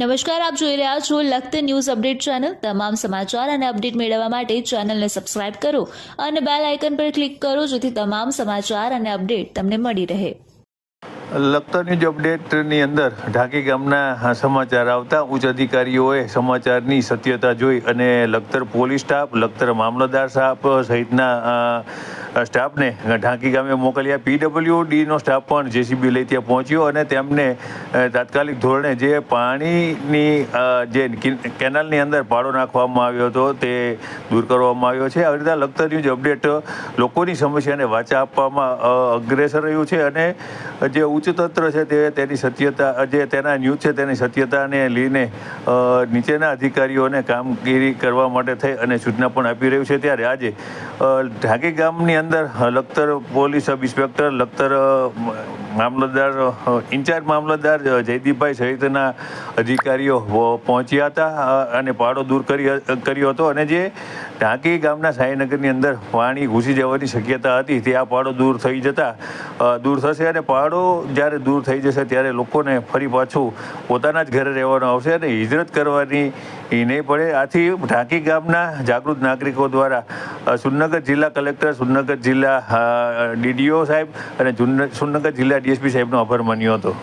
નમસ્કાર, આપ જોઈ રહ્યા છો લખત ન્યૂઝ અપડેટ ચેનલ. તમામ સમાચાર અને અપડેટ મેળવવા માટે ચેનલને સબસ્ક્રાઇબ કરો અને બેલ આઇકન પર ક્લિક કરો જેથી તમામ સમાચાર અને અપડેટ તમને મળી રહે. લખતર ન્યૂઝ અપડેટની અંદર ઢાકી ગામના સમાચાર આવતા. ઉચ્ચ અધિકારીઓએ સમાચારની સત્યતા જોઈ અને લખતર પોલીસ સ્ટાફ, લખતર મામલતદાર સાહેબ સહિતના સ્ટાફને ઢાંકી ગામે મોકલ્યા. પીડબ્લ્યુડીનો સ્ટાફ પણ જેસીબી લઈ ત્યાં પહોંચ્યો અને તેમને તાત્કાલિક ધોરણે જે પાણીની જે કિન- કેનાલની અંદર પાડો નાખવામાં આવ્યો હતો તે દૂર કરવામાં આવ્યો છે. આવી રીતે લખતર ન્યૂઝ અપડેટ લોકોની સમસ્યાને વાચા આપવામાં અગ્રેસર રહ્યું છે અને જે ઉચ્ચ તંત્ર છે તે તેની સત્યતા, જે તેના ન્યૂઝ છે તેની સત્યતાને લઈને નીચેના અધિકારીઓને કામગીરી કરવા માટે થઈ અને સૂચના પણ આપી રહ્યું છે. ત્યારે આજે ઢાકી ગામની અંદર Lakhtar police sub inspector Lakhtar મામલતદાર ઇન્ચાર્જ મામલતદાર જયદીપભાઈ સહિતના અધિકારીઓ પહોંચ્યા હતા અને પાડો દૂર કરી કર્યો હતો. અને જે ઢાંકી ગામના સાંઈનગરની અંદર પાણી ઘૂસી જવાની શક્યતા હતી, તે આ પાડો દૂર થઈ જતા દૂર થશે. અને પાડો જ્યારે દૂર થઈ જશે, ત્યારે લોકોને ફરી પાછું પોતાના જ ઘરે રહેવાનું આવશે અને હિજરત કરવાની એ નહીં પડે. આથી ઢાંકી ગામના જાગૃત નાગરિકો દ્વારા સુનગર જિલ્લા કલેક્ટર સુરનગર જિલ્લા ડીડીઓ સાહેબ અને સુરનગર જિલ્લા ડીએસપી સાહેબનો આભાર માન્યો હતો.